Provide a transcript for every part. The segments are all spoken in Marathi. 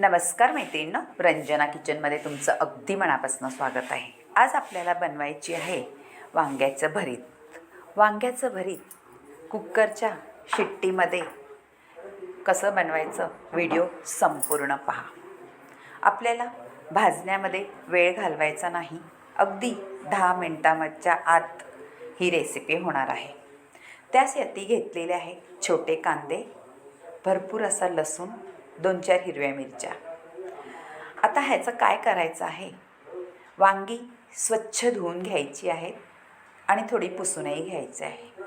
नमस्कार मैत्रिणींनो रंजना किचनमध्ये तुमचं अगदी मनापासून स्वागत आहे. आज आपल्याला बनवायची आहे वांग्याचं भरीत. वांग्याचं भरीत कुकरच्या शिट्टीमध्ये कसं बनवायचं व्हिडिओ संपूर्ण पहा. आपल्याला भाजण्यामध्ये वेळ घालवायचा नाही. अगदी दहा मिनटाच्या आत ही रेसिपी होणार आहे. त्यासाठी घेतलेले आहे छोटे कांदे भरपूर असा लसूण दोन चार हिरव्या मिरच्या. आता ह्याचं काय करायचं आहे? वांगी स्वच्छ धुवून घ्यायची आहेत आणि थोडी पुसूनही घ्यायची आहे.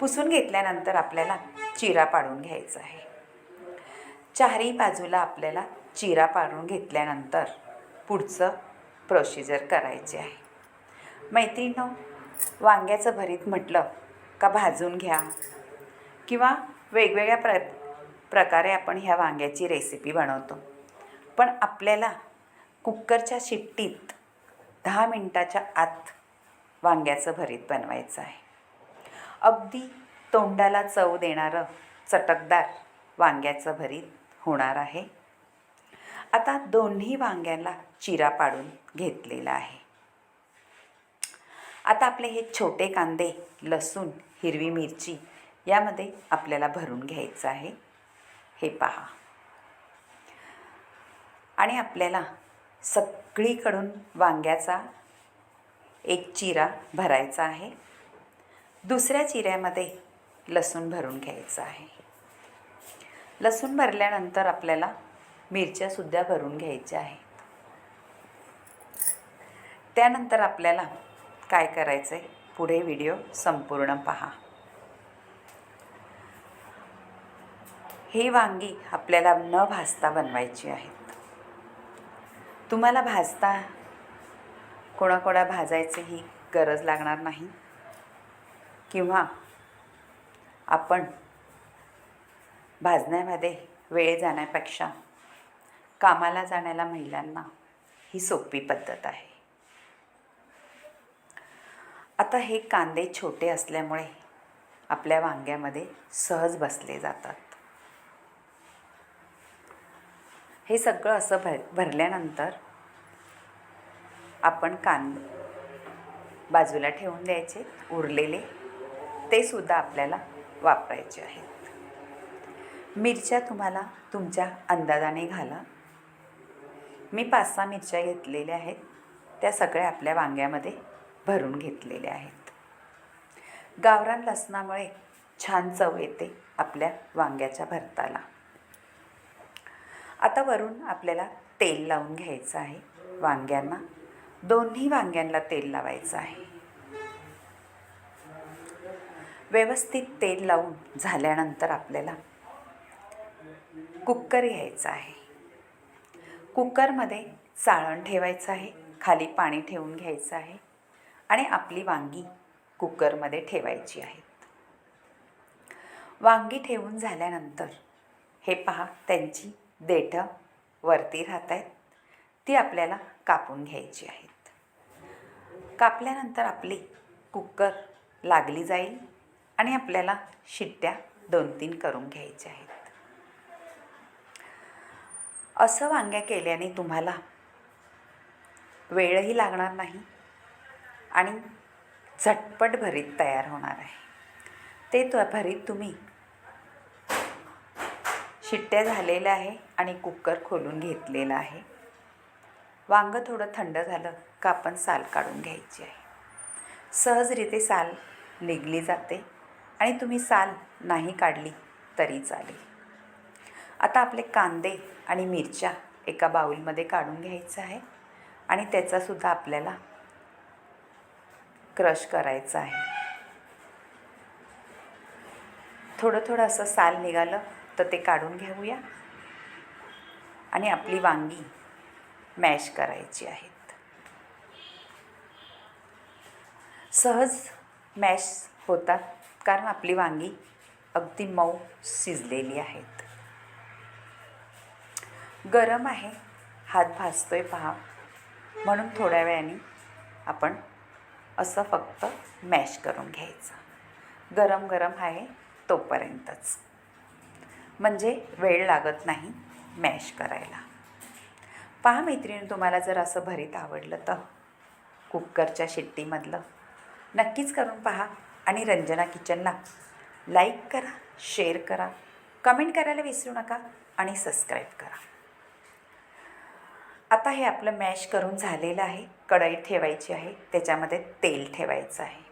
पुसून घेतल्यानंतर आपल्याला चिरा पाडून घ्यायचा आहे. चारही बाजूला आपल्याला चिरा पाडून घेतल्यानंतर पुढचं प्रोसिजर करायचे आहे. मैत्रिणीनं वांग्याचं भरीत म्हटलं का भाजून घ्या किंवा वेगवेगळ्या प्र प्रकारे आपण ह्या वांग्याची रेसिपी बनवतो. पण आपल्याला कुकरच्या शिट्टीत दहा मिनटाच्या आत वांग्याचं भरीत बनवायचं आहे. अगदी तोंडाला चव देणारं चटकदार वांग्याचं भरीत होणार आहे. आता दोन्ही वांग्याला चिरा पाडून घेतलेला आहे. आता आपले हे छोटे कांदे लसूण हिरवी मिरची यामध्ये आपल्याला भरून घ्यायचं आहे. हे पहा. आणि आपल्याला सगळीकडून वांग्याचा एक चिरा भरायचा आहे. दुसऱ्या चिऱ्यामध्ये लसूण भरून घ्यायचं आहे. लसूण भरल्यानंतर आपल्याला मिरच्यासुद्धा भरून घ्यायच्या आहेत. त्यानंतर आपल्याला काय करायचं आहे पुढे व्हिडिओ संपूर्ण पहा. ही वांगी आपल्याला न भाजता बनवायची आहेत. तुम्हाला भाजता कोणाकोणा भाजायची ही गरज लागणार नाही. किंवा आपण भाजण्यामध्ये वेळ जाण्यापेक्षा कामाला जाण्याला महिलांना ही सोपी पद्धत आहे. आता हे कांदे छोटे असल्यामुळे आपल्या वांग्यामध्ये सहज बसले जातात. हे सगळं असं भर भरल्यानंतर आपण कान बाजूला ठेवून द्यायचे उरलेले. ते सुद्धा आपल्याला वापरायचे आहेत. मिरच्या तुम्हाला तुमच्या अंदाजाने घाला. मी पाच सहा मिरच्या घेतलेल्या आहेत. त्या सगळ्या आपल्या वांग्यामध्ये भरून घेतलेल्या आहेत. गावरान लसणामुळे छान चव येते आपल्या वांग्याच्या भरताला. आता वरून आपल्याला तेल लावून घ्यायचं आहे वांग्यांना. दोन्ही वांग्यांना तेल लावायचं आहे. व्यवस्थित तेल लावून झाल्यानंतर आपल्याला कुकर घ्यायचं आहे. कुकरमध्ये चाळण ठेवायचं आहे खाली पाणी ठेवून घ्यायचं आहे आणि आपली वांगी कुकरमध्ये ठेवायची आहेत वांगी ठेवून झाल्यानंतर हे पहा त्यांची देठं वरती राहत आहेत ती आपल्याला कापून घ्यायची आहेत. कापल्यानंतर आपली कुकर लागली जाईल आणि आपल्याला शिट्ट्या दोन तीन करून घ्यायच्या आहेत. असं वांग्या केल्याने तुम्हाला वेळही लागणार नाही आणि झटपट भरीत तयार होणार आहे. ते तो भरीत तुम्ही शिट्ट्या झालेल्या आहे आणि कुकर खोलून घेतलेलं आहे. वांगं थोडं थंड झालं का आपण साल काढून घ्यायची आहे. सहजरीते साल निघली जाते आणि तुम्ही साल नाही काढली तरी चालेल. आता आपले कांदे आणि मिरच्या एका बाऊलमध्ये काढून घ्यायचं आहे आणि त्याचासुद्धा आपल्याला क्रश करायचं आहे. थोडं थोडं असं साल निघालं तर ते काढून घेऊया. आणि आपली वांगी मॅश करायची आहेत. सहज मॅश होतात कारण आपली वांगी अगदी मऊ शिजलेली आहेत. गरम आहे हात भाजतोय पहा. म्हणून थोड्या वेळाने आपण असं फक्त मॅश करून घ्यायचं. गरम गरम आहे तोपर्यंतच. म्हणजे वेळ लागत नाही मॅश करायला. पहा मैत्रिणी तुम्हाला जर असं भरीत आवडलं तर. कुकरच्या शिट्टीमधलं. नक्कीच करून पहा आणि रंजना किचनला लाईक करा शेअर करा कमेंट करायला विसरू नका आणि सबस्क्राईब करा. आता हे आपलं मॅश करून झालेलं आहे कढई ठेवायची आहे त्याच्यामध्ये तेल ठेवायचं आहे.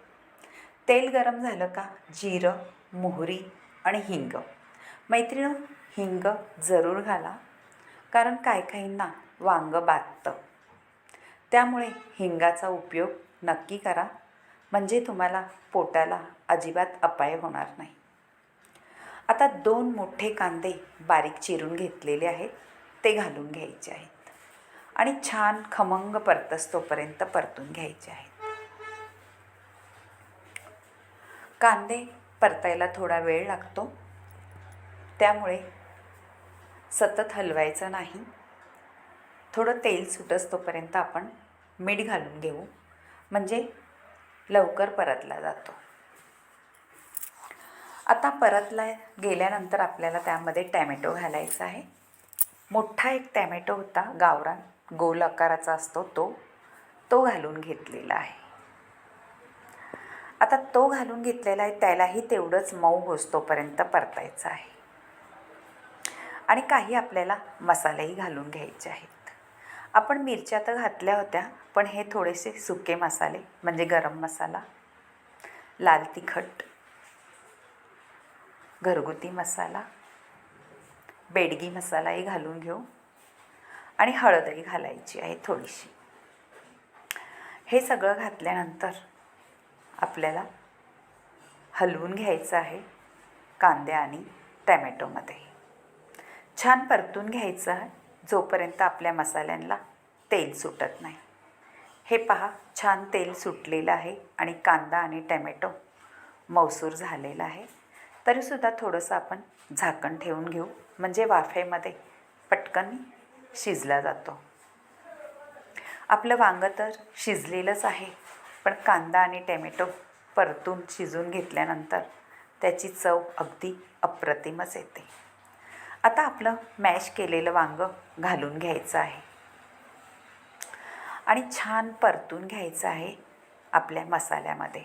तेल गरम झालं का? जिरं मोहरी आणि हिंग. मैत्रिणी हिंग जरूर घाला कारण काय काहींना वांगं बाधतं त्यामुळे हिंगाचा उपयोग नक्की करा म्हणजे तुम्हाला पोटाला अजिबात अपाय होणार नाही. आता दोन मोठे कांदे बारीक चिरून घेतलेले आहेत ते घालून घ्यायचे आहेत. आणि छान खमंग परतस तोपर्यंत परतून घ्यायचे आहेत. कांदे परतायला थोडा वेळ लागतो. त्यामुळे सतत हलवायचं नाही. थोडं तेल सुटस तोपर्यंत आपण मीठ घालून घेऊ. म्हणजे लवकर परतला जातो. आता परतला गेल्यानंतर आपल्याला त्यामध्ये टॅमॅटो घालायचा आहे. मोठा एक टॅमॅटो होता गावरान गोल आकाराचा असतो तो. तो घालून घेतलेला आहे. आता तो घालून घेतलेला आहे त्यालाही तेवढंच मऊ होतोपर्यंत परतायचं आहे. आणि काही आपल्याला मसालेही घालून घ्यायचे आहेत. आपण मिरच्या तर घातल्या होत्या पण हे थोडेसे सुके मसाले म्हणजे गरम मसाला लाल तिखट घरगुती मसाला बेडगी मसालाही घालून घेऊ आणि हळदही घालायची आहे थोडीशी. हे सगळं घातल्यानंतर आपल्याला हलवून घ्यायचं आहे कांद्या आणि टॅमॅटोमध्ये. छान परतून घ्यायचं आहे. जोपर्यंत आपल्या मसाल्यांना तेल सुटत नाही. हे पहा छान तेल सुटलेलं आहे आणि कांदा आणि टॅमॅटो मौसूर झालेला आहे. तरीसुद्धा थोडंसं आपण झाकण ठेवून घेऊ. म्हणजे वाफेमध्ये पटकन शिजला जातो. आपलं वांगं तर शिजलेलंच आहे. पण कांदा आणि टॅमॅटो परतून शिजून घेतल्यानंतर त्याची चव अगदी अप्रतिमच येते. आता आपलं मॅश केलेलं वांगं घालून घ्यायचं आहे. आणि छान परतून घ्यायचं आहे आपल्या मसाल्यामध्ये.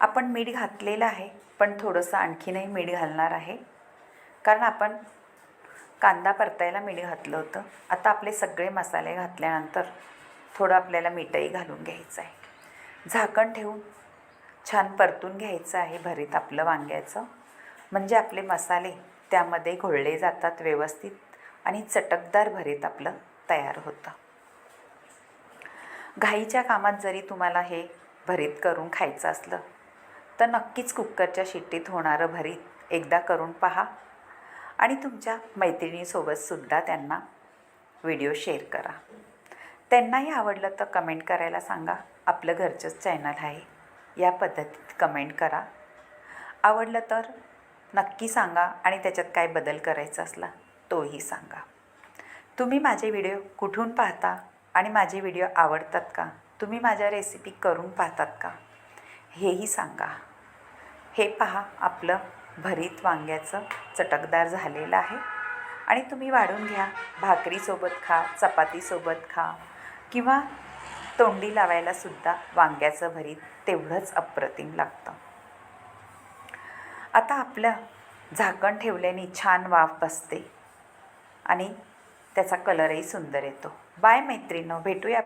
आपण मीठ घातलेलं आहे पण थोडंसं आणखीनही मीठ घालणार आहे. कारण आपण कांदा परतायला मीठ घातलं होतं. आता आपले सगळे मसाले घातल्यानंतर थोडं आपल्याला मीठही घालून घ्यायचं आहे. झाकण ठेवून छान परतून घ्यायचं आहे भरीत आपलं वांग्याचं. म्हणजे आपले मसाले त्यामध्ये घोळले जातात व्यवस्थित आणि चटकदार भरीत आपलं तयार होतं. घाईच्या कामात जरी तुम्हाला हे भरीत करून खायचं असलं तर नक्कीच कुकरच्या शिट्टीत होणारं भरीत एकदा करून पहा आणि तुमच्या मैत्रिणीसोबतसुद्धा त्यांना व्हिडिओ शेअर करा. त्यांनाही आवडलं तर कमेंट करायला सांगा. आपलं घरचंच चॅनल आहे. या पद्धतीत कमेंट करा. आवडलं तर नक्की सांगा आणि त्याच्यात काय बदल करायचा असला तोही सांगा. तुम्ही माझे व्हिडिओ कुठून पाहता आणि माझे व्हिडिओ आवडतात का? तुम्ही माझ्या रेसिपी करून पाहतात का? हेही सांगा. हे पहा आपलं भरीत वांग्याचं चटकदार झालेलं आहे आणि तुम्ही वाढून घ्या. भाकरीसोबत खा चपातीसोबत खा किंवा तोंडी लावायलासुद्धा वांग्याचं भरीत तेवढंच अप्रतिम लागतं. आता आपलं झाकण ठेवल्याने छान वाफ बसते. आणि त्याचा कलरही सुंदर येतो. बाय मैत्रिणं भेटूया